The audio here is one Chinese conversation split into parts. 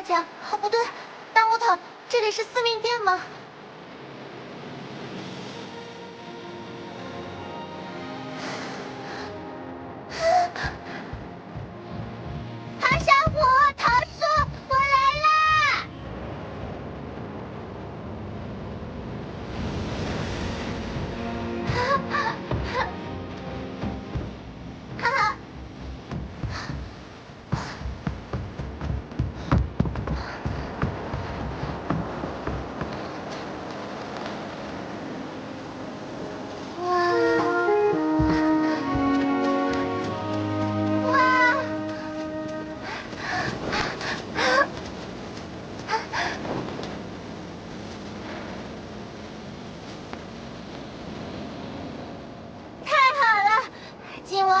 大家，哦不对，大木头，这里是司命殿吗？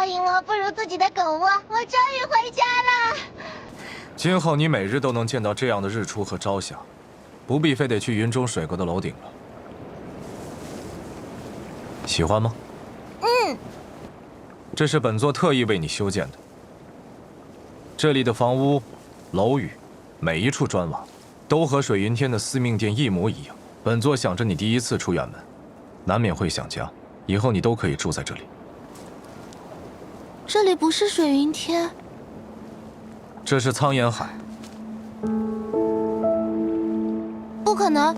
金窝银窝不如自己的狗窝，我终于回家了。今后你每日都能见到这样的日出和朝霞，不必非得去云中水阁的楼顶了。喜欢吗？嗯，这是本座特意为你修建的。这里的房屋、楼宇，每一处砖瓦，都和水云天的司命殿一模一样。本座想着你第一次出远门，难免会想家，以后你都可以住在这里。这里不是水云天，这是苍岩海，不可能，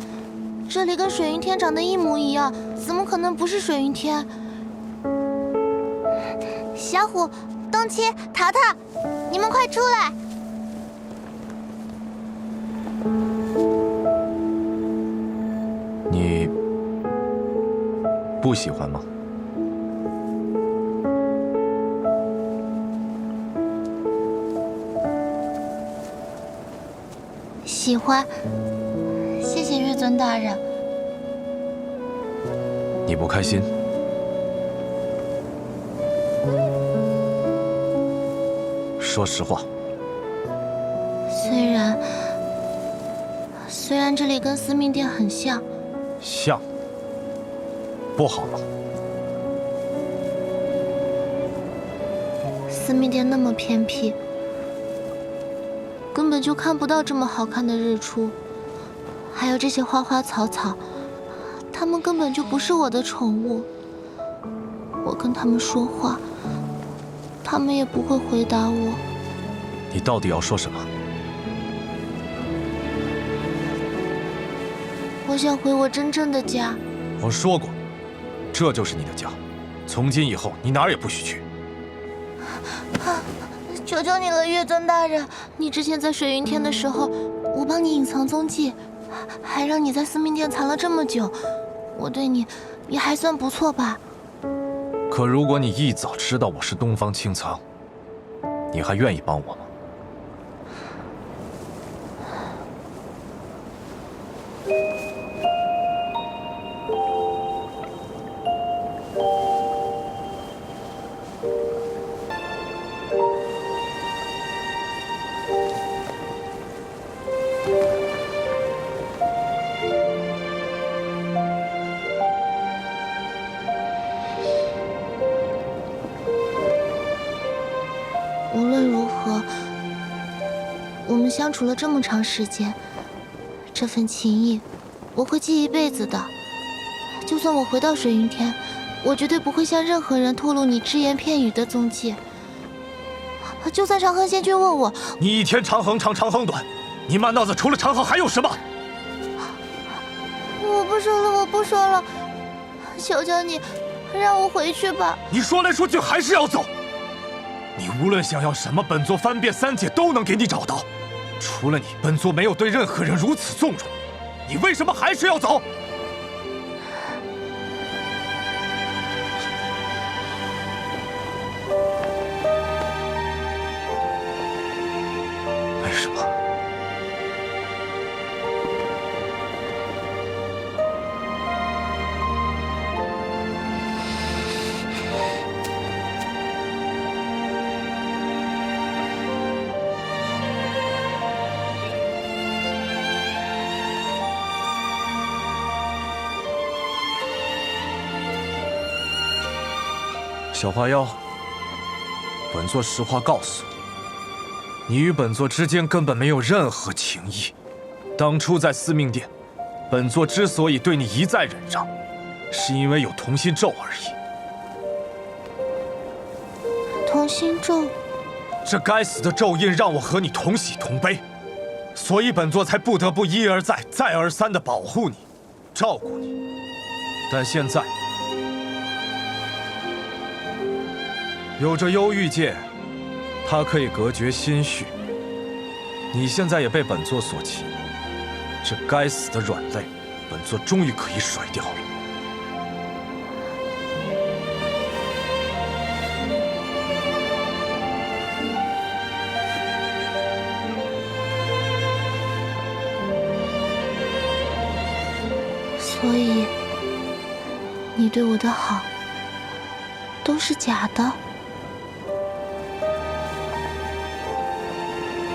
这里跟水云天长得一模一样，怎么可能不是水云天？小虎、东七、淘淘，你们快出来！你不喜欢吗？喜欢，谢谢月尊大人。你不开心？说实话，虽然虽然这里跟司命殿很像，像不好吗？司命殿那么偏僻，根本就看不到这么好看的日出。还有这些花花草草，它们根本就不是我的宠物。我跟他们说话，他们也不会回答我。你到底要说什么？我想回我真正的家。我说过，这就是你的家，从今以后你哪儿也不许去。求求你了，月尊大人！你之前在水云天的时候，我帮你隐藏踪迹，还让你在司命殿藏了这么久，我对你也还算不错吧？可如果你一早知道我是东方青苍，你还愿意帮我？我们相处了这么长时间，这份情谊我会记一辈子的。就算我回到水云天，我绝对不会向任何人透露你只言片语的踪迹。就算长恒仙君问我，你一天长恒长，长恒短，你满脑子除了长恒还有什么？我不说了，我不说了，求求你，让我回去吧。你说来说去还是要走。你无论想要什么，本座翻遍三界都能给你找到。除了你，本座没有对任何人如此纵容。你为什么还是要走？为什么？小花妖，本座实话告诉你，你与本座之间根本没有任何情谊。当初在司命殿，本座之所以对你一再忍让，是因为有同心咒而已。同心咒，这该死的咒印让我和你同喜同悲，所以本座才不得不一而再、再而三的保护你、照顾你。但现在，有着忧郁戒，它可以隔绝心绪。你现在也被本座所擒，这该死的软肋，本座终于可以甩掉了。所以你对我的好都是假的。